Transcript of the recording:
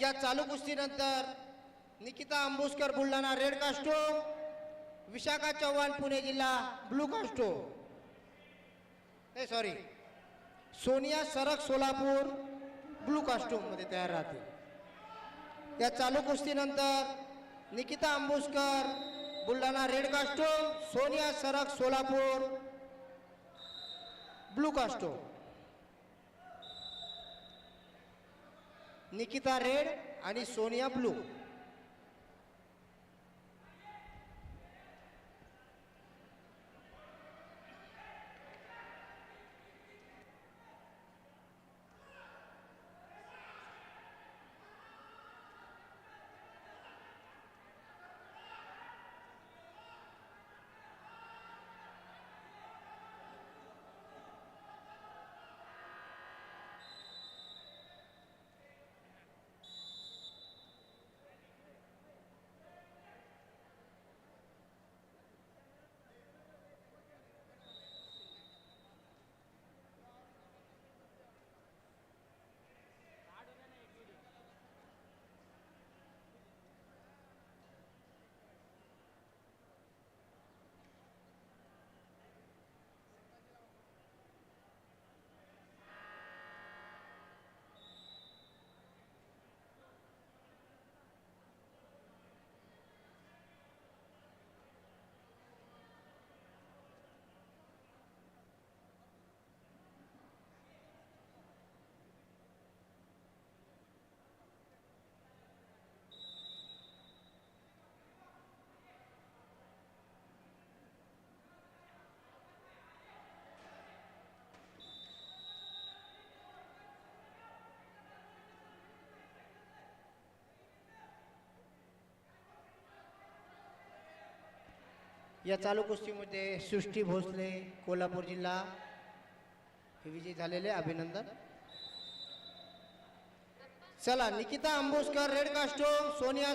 या चालू कुस्तीनंतर निकिता आंबुस्कर बुलढाणा रेड कास्टो विशाखा चव्हाण पुणे जिल्हा ब्लू कास्टो नाही सॉरी सोनिया सरक सोलापूर ब्लू कास्टोमध्ये तयार राहतील. या चालू कुस्तीनंतर निकिता आंबुस्कर बुलढाणा रेड कास्टो सोनिया सरक सोलापूर ब्लू कास्टो निकिता रेड आणि सोनिया ब्लू. या चालू कुस्तीमध्ये सृष्टी भोसले कोल्हापूर जिल्हा. हे विजयी झालेले अभिनंदन. चला निकिता अंबुसकर रेड कास्टो सोनिया